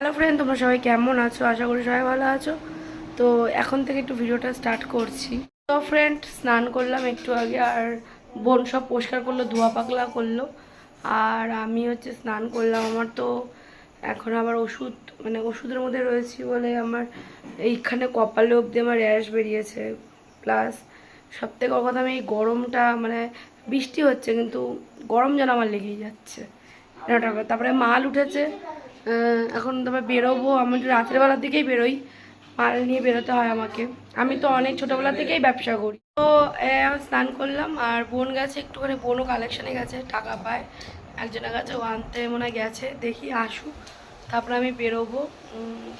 Hello friend তোমরা সবাই কেমন আছো? আশা করি সবাই ভালো আছো। তো এখন থেকে একটু ভিডিওটা স্টার্ট করছি। তো ফ্রেন্ড স্নান করলাম একটু আগে আর বোন সব পরিষ্কার করল, ধোয়া পাকলা করল। আর আমি হচ্ছে স্নান করলাম। আমার তো এখন আবার ওষুধ মানে ওষুধের মধ্যে রয়েছি বলে আমার এইখানে কপালে অবধি আমার র্যাশ বেরিয়েছে। প্লাস সব থেকে কথা আমি এই গরমটা মানে বৃষ্টি হচ্ছে কিন্তু গরম যেন আমার লেগেই যাচ্ছে। তারপরে মাল উঠেছে। এখন তারপরে বেরোবো, আমি রাতের বেলার দিকেই বেরোই। মাল নিয়ে বেরোতে হয় আমাকে। আমি তো অনেক ছোটোবেলা থেকেই ব্যবসা করি। তো স্নান করলাম আর বোন গেছে, একটুখানি বোনও কালেকশানে গেছে, টাকা পায়। একজনের কাছে ও আনতে মনে গেছে, দেখি আসুক। তারপরে আমি বেরোবো।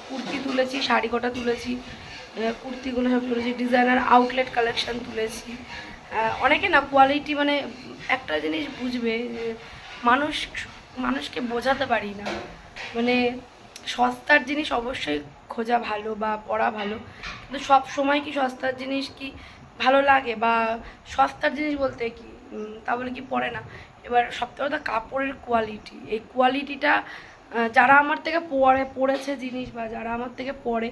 কুর্তি তুলেছি, শাড়ি কটা তুলেছি কুর্তিগুলো সব তুলেছি ডিজাইনার আউটলেট কালেকশান তুলেছি। অনেকে না কোয়ালিটি মানে একটা জিনিস বুঝবে মানুষ, মানুষকে বোঝাতে পারি না। মানে সস্তার জিনিস অবশ্যই খোঁজা ভালো বা পড়া ভালো। কিন্তু সব সময় কি সস্তার জিনিস কি ভালো লাগে বা সস্তার জিনিস বলতে কি? তা বলে কি পড়ে না। এবার সবথেকে কথা কাপড়ের কোয়ালিটি এই কোয়ালিটিটা যারা আমার থেকে পড়ে পড়েছে জিনিস বা যারা আমার থেকে পড়ে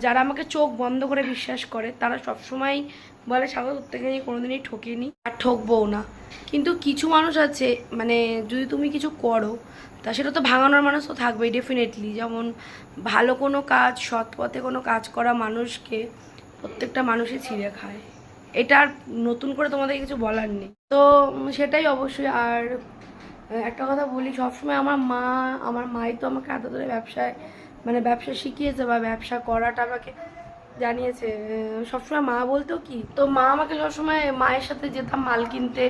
যারা আমাকে চোখ বন্ধ করে বিশ্বাস করে, তারা সবসময় বলে স্বাগত থেকে কোনোদিনই ঠকিনি। আর ঠকবও না। কিন্তু কিছু মানুষ আছে মানে যদি তুমি কিছু করো, তা সেটা তো ভাঙানোর মানুষ তো থাকবেই ডেফিনেটলি যেমন ভালো কোনো কাজ, সৎ পথে কোনো কাজ করা মানুষকে প্রত্যেকটা মানুষই ছিঁড়ে খায়। এটা আর নতুন করে তোমাদের কিছু বলার নেই। তো সেটাই অবশ্যই। আর একটা কথা বলি, সবসময় আমার মা, আমার মাই তো আমাকে এত ধরে ব্যবসায় মানে ব্যবসা শিখিয়েছে বা ব্যবসা করাটা আমাকে জানিয়েছে। সবসময় মা বলতো কি, তো মা আমাকে সবসময় মায়ের সাথে যেতাম মাল কিনতে,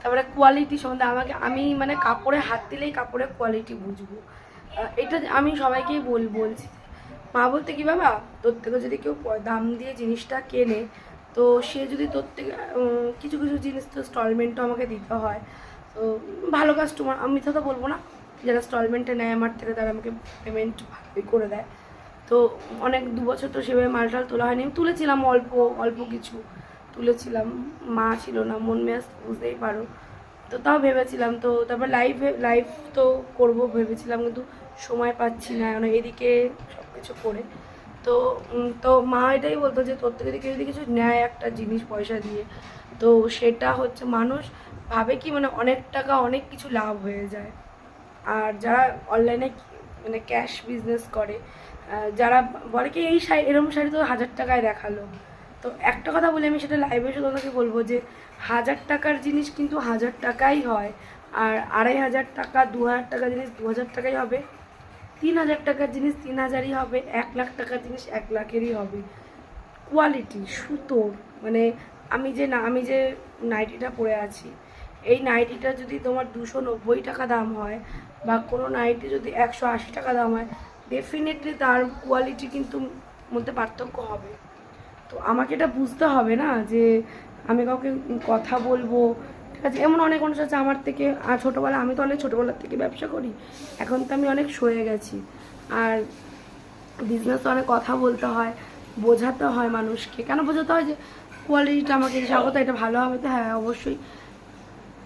তারপরে কোয়ালিটি সম্বন্ধে আমাকে, আমি মানে কাপড়ে হাত দিলেই কাপড়ের কোয়ালিটি বুঝব। এটা আমি সবাইকেই বল, বলছি। মা বলতে কি, বাবা, তোর থেকে যদি কেউ দাম দিয়ে জিনিসটা কেনে, তো সে যদি তোর থেকে কিছু কিছু জিনিস তো স্টলমেন্টও আমাকে দিতে হয়। তো ভালো কাস্টমার আমি তো বলব না। যারা স্টলমেন্টে নেয়, আমার থেকে তারা আমাকে পেমেন্ট ভালোই করে দেয়। তো অনেক দু বছর তো সেভাবে মালটাল তোলা হয়নি। তুলেছিলাম অল্প অল্প কিছু। তুলেছিলাম, মা ছিল না, মন মেয়াজ বুঝতেই পারো। তো তাও ভেবেছিলাম, তো তারপর লাইভ লাইভ তো করব ভেবেছিলাম, কিন্তু সময় পাচ্ছি না মানে এদিকে সব কিছু করে। তো তো মা এটাই বলতো যে, তোর থেকে যদি কেউ যদি কিছু নেয় একটা জিনিস পয়সা দিয়ে, তো সেটা হচ্ছে মানুষ ভাবে কি মানে অনেক টাকা অনেক কিছু লাভ হয়ে যায়। আর যারা অনলাইনে মানে ক্যাশ বিজনেস করে যারা বলে কি এই শাড়ি, এরকম শাড়ি তো হাজার টাকায় দেখাল। তো একটা কথা বলে আমি, সেটা লাইভে এসে তোমাকে বলব যে, হাজার টাকার জিনিস কিন্তু হাজার টাকাই হয়। আর আড়াই হাজার টাকা, দু হাজার টাকার জিনিস দু হাজার টাকাই হবে। তিন হাজার টাকার জিনিস তিন হাজারই হবে, এক লাখ টাকার জিনিস এক লাখেরই হবে। কোয়ালিটি সুতোর মানে আমি যে না, আমি যে নাইটিটা পরে আছি এই নাইটিটা যদি তোমার দুশো নব্বই টাকা দাম হয় বা কোনো নাইটি যদি একশো আশি টাকা দাম হয় ডেফিনেটলি তার কোয়ালিটি কিন্তু মধ্যে পার্থক্য হবে। তো আমাকে এটা বুঝতে হবে না যে আমি কাউকে কথা বলব। ঠিক আছে, এমন অনেক মানুষ আছে আমার থেকে, আর ছোটোবেলা আমি তো অনেক ছোটোবেলার থেকে ব্যবসা করি, এখন তো আমি অনেক সয়ে গেছি। আর বিজনেস অনেক কথা বলতে হয়, বোঝাতে হয় মানুষকে। কেন বোঝাতে হয় যে কোয়ালিটিটা আমাকে স্বাগত এটা ভালো হবে তো? হ্যাঁ অবশ্যই।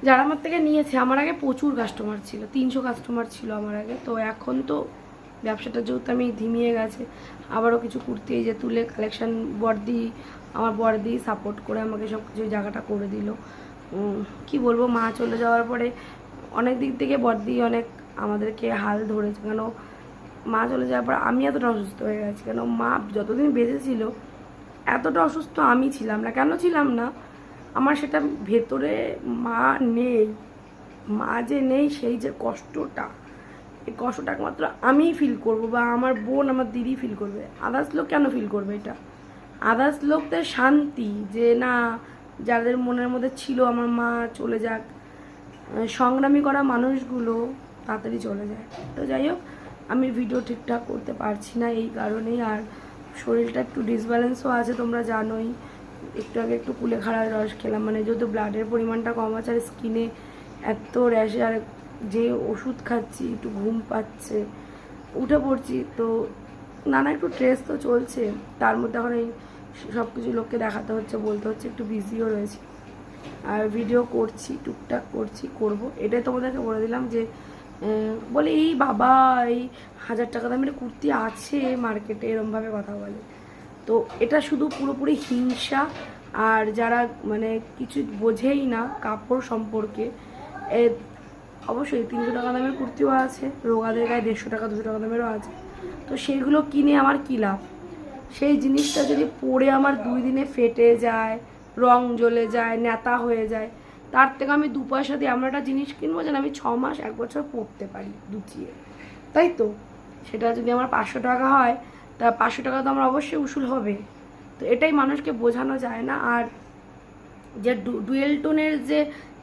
যারা আমার থেকে নিয়েছে, আমার আগে প্রচুর কাস্টমার ছিল, তিনশো কাস্টমার ছিল আমার আগে। তো এখন তো ব্যবসাটা যেহেতু আমি ধিমিয়ে গেছে, আবারও কিছু কুর্তি এই যে তুলে কালেকশন বর্দি আমার বর্দি সাপোর্ট করে আমাকে সব কিছু জায়গাটা করে দিল। কি বলব, মা চলে যাওয়ার পরে অনেক দিক থেকে বর্দি অনেক আমাদেরকে হাল ধরেছে। কেন মা চলে যাওয়ার পর আমি এতটা অসুস্থ হয়ে গেছি। কেন মা যতদিন বেঁচে ছিল, এতটা অসুস্থ আমি ছিলাম না। কেন ছিলাম না? আমার সেটা ভেতরে মা নেই, মা যে নেই সেই যে কষ্টটা, এই কষ্টটা একমাত্র আমিই ফিল করব বা আমার বোন, আমার দিদি ফিল করবে। আদার্স লোক কেন ফিল করবে এটা? আদার্স লোকদের শান্তি যে না, যাদের মনের মধ্যে ছিল আমার মা, চলে যাক। সংগ্রামী করা মানুষগুলো তাড়াতাড়ি চলে যায়। তো যাই হোক, আমি ভিডিও ঠিকঠাক করতে পারছি না এই কারণেই আর শরীরটা একটু ডিসব্যালেন্সও আছে, তোমরা জানোই। একটু আগে একটু কুলেখাড়ার রস খেলাম মানে যেহেতু ব্লাডের পরিমাণটা কম আছে আর স্কিনে এত র্যাশে আর যে ওষুধ খাচ্ছি, একটু ঘুম পাচ্ছে, উঠে পড়ছি, তো নানা একটু স্ট্রেস তো চলছে, তার মধ্যে এখন এই সব কিছু লোককে দেখাতে হচ্ছে, বলতে হচ্ছে একটু বিজিও রয়েছি। আর ভিডিও করছি, টুকটাক করছি, করব। এটাই তোমাদেরকে বলে দিলাম যে বলে এই বাবা, এই হাজার টাকা দামের কুর্তি আছে মার্কেটে এরমভাবে কথা বলে। তো এটা শুধু পুরোপুরি হিংসা, আর যারা মানে কিছু বোঝেই না কাপড় সম্পর্কে অবশ্যই তিনশো টাকা দামের কুর্তিও আছে, রোগাদের গায়ে দেড়শো টাকা, দুশো টাকা দামেরও আছে। তো সেইগুলো কিনে আমার কী লাভ? সেই জিনিসটা যদি পরে আমার দুই দিনে ফেটে যায়, রং জ্বলে যায় নেতা হয়ে যায়, তার থেকে আমি দু পয়সা দিয়ে আমরা একটা জিনিস কিনবো যেন আমি ছ মাস, এক বছর পরতে পারি, দুচিয়ে। তাই তো? সেটা যদি আমার পাঁচশো টাকা হয় তা পাঁচশো টাকা তো আমার অবশ্যই উসুল হবে। তো এটাই মানুষকে বোঝানো যায় না। আর যে ডুয়েল টোনের যে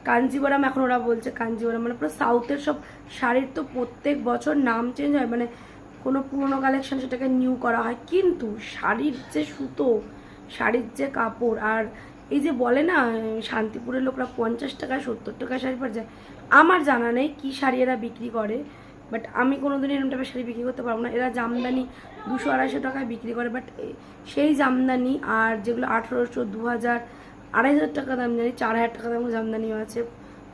কাঞ্জিবরম এখন ওরা বলছে কাঞ্জিবরম মানে পুরো সাউথের সব শাড়ির তো প্রত্যেক বছর নাম চেঞ্জ হয় মানে কোনো পুরনো কালেকশন সেটাকে নিউ করা হয়। কিন্তু শাড়ির যে সুতো, শাড়ির যে কাপড়, আর এই যে বলে না, শান্তিপুরের লোকরা পঞ্চাশ টাকা সত্তর টাকা শাড়ি পরে যায় আমার জানা নেই কী শাড়ি এরা বিক্রি করে। বাট আমি কোনো দিন এরকম টাইপের শাড়ি বিক্রি করতে পারব না। এরা জামদানি দুশো আড়াইশো টাকায় বিক্রি করে বাট সেই জামদানি আর যেগুলো আঠেরোশো দু হাজার আড়াই হাজার টাকা দাম জানি, চার হাজার টাকা দামের জামদানিও আছে,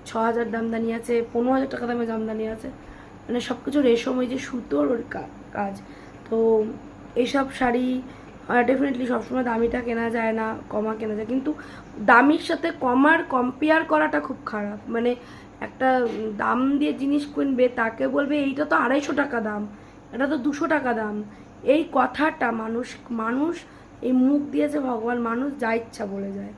ছ হাজার দামদানি আছে, পনেরো হাজার টাকা দামের জামদানি আছে। মানে সব কিছু রেশম ওই যে সুতোর ওর কাজ। তো এইসব শাড়ি ডেফিনেটলি সবসময় দামিটা কেনা যায় না, কমা কেনা যায়। কিন্তু দামির সাথে কমার কম্পেয়ার করাটা খুব খারাপ। মানে একটা দাম দিয়ে জিনিস কিনবে, তাকে বলবে, এইটা তো আড়াইশো টাকা দাম, এটা তো দুশো টাকা দাম। এই কথাটা মানুষ মানুষ এই মুখ দিয়েছে ভগবান, মানুষ যা ইচ্ছা বলে যায়।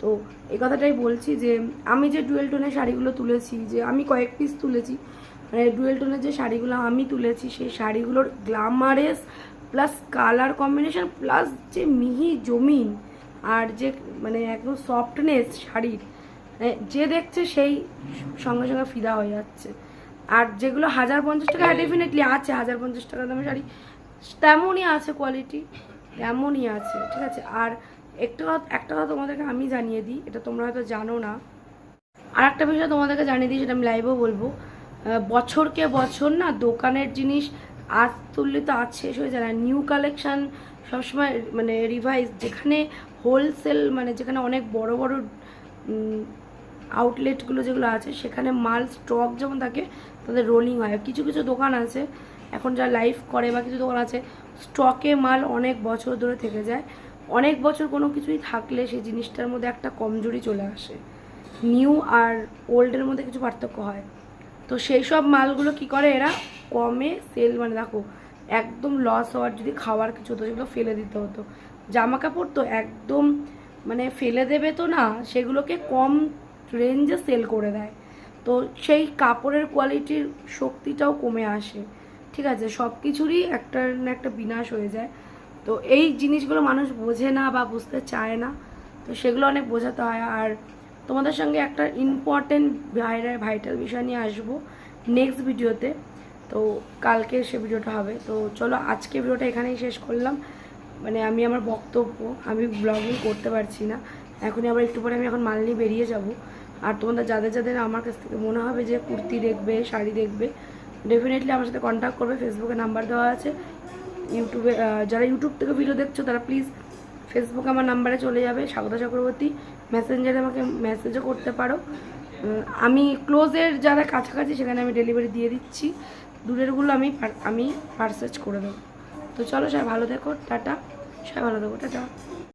তো এই কথাটাই বলছি যে, আমি যে ডুয়েল টোনের শাড়িগুলো তুলেছি, যে আমি কয়েক পিস তুলেছি মানে ডুয়েল টোনের যে শাড়িগুলো আমি তুলেছি, সেই শাড়িগুলোর glamorous plus colour combination plus যে মিহি জমিন আর যে মানে একদম সফটনেস শাড়ির যে দেখছে সেই সঙ্গে সঙ্গে ফিদা হয়ে যাচ্ছে। আর যেগুলো হাজার পঞ্চাশ টাকা ডেফিনেটলি আছে হাজার পঞ্চাশ টাকা দামের শাড়ি। তেমনই আছে কোয়ালিটি তেমনই আছে ঠিক আছে? আর একটা কথা- একটা কথা তোমাদেরকে আমি জানিয়ে দিই এটা তোমরা হয়তো জানো না। আর একটা বিষয় তোমাদেরকে জানিয়ে দিই সেটা আমি লাইভেও বলব। বছরকে বছর না দোকানের জিনিস আজ তুললে তো আজ শেষ হয়ে যায় নিউ কালেকশন সবসময় মানে রিভাইজ যেখানে হোলসেল মানে যেখানে অনেক বড় বড় আউটলেটগুলো যেগুলো আছে, সেখানে মাল স্টক যেমন থাকে তাদের রোলিং হয়। কিছু কিছু দোকান আছে, এখন যা লাইভ করে বা কিছু দোকান আছে স্টকে মাল অনেক বছর ধরে থেকে যায়। অনেক বছর কোনো কিছুই থাকলে সেই জিনিসটার মধ্যে একটা কমজোরি চলে আসে। নিউ আর ওল্ডের মধ্যে কিছু পার্থক্য হয়। তো সেই সব মালগুলো কি করে এরা? কমে সেল মানে দেখো, একদম লস হওয়ার যদি খাওয়ার কিছু হতো, সেগুলো ফেলে দিতে হতো। জামা কাপড় তো একদম মানে ফেলে দেবে তো না, সেগুলোকে কম রেঞ্জে সেল করে দেয়। তো সেই কাপড়ের কোয়ালিটির শক্তিটাও কমে আসে। ঠিক আছে, সব কিছুরই একটা না একটা বিনাশ হয়ে যায়। তো এই জিনিসগুলো মানুষ বোঝে না বা বুঝতে চায় না। তো সেগুলো অনেক বোঝাতে হয়। আর তোমাদের সঙ্গে একটা ইম্পর্টেন্ট ভাইটাল বিষয় নিয়ে আসব নেক্সট ভিডিওতে। তো কালকে সে ভিডিওটা হবে। তো চলো আজকে ভিডিওটা এখানেই শেষ করলাম। মানে আমি আমার বক্তব্য, আমি ব্লগিং করতে পারছি না। এখনই আবার একটু পরে আমি এখন মাল নিয়ে বেরিয়ে যাব। আর তোমাদের যাদের যাদের আমার কাছ থেকে মনে হবে যে কুর্তি দেখবে, শাড়ি দেখবে ডেফিনেটলি আমার সাথে কন্ট্যাক্ট করবে। ফেসবুকে নাম্বার দেওয়া আছে। ইউটিউবে যারা ইউটিউব থেকে ভিডিও দেখছ, তারা প্লিজ ফেসবুকে আমার নাম্বারে চলে যাবে, স্বাগতা চক্রবর্তী। মেসেঞ্জারে আমাকে মেসেজও করতে পারো। আমি ক্লোজের যারা কাছাকাছি, সেখানে আমি ডেলিভারি দিয়ে দিচ্ছি। দূরেরগুলো আমি আমি পার্সেজ করে দেবো। তো চলো সবাই ভালো দেখো টাটা। সবাই ভালো দেখো টাটা।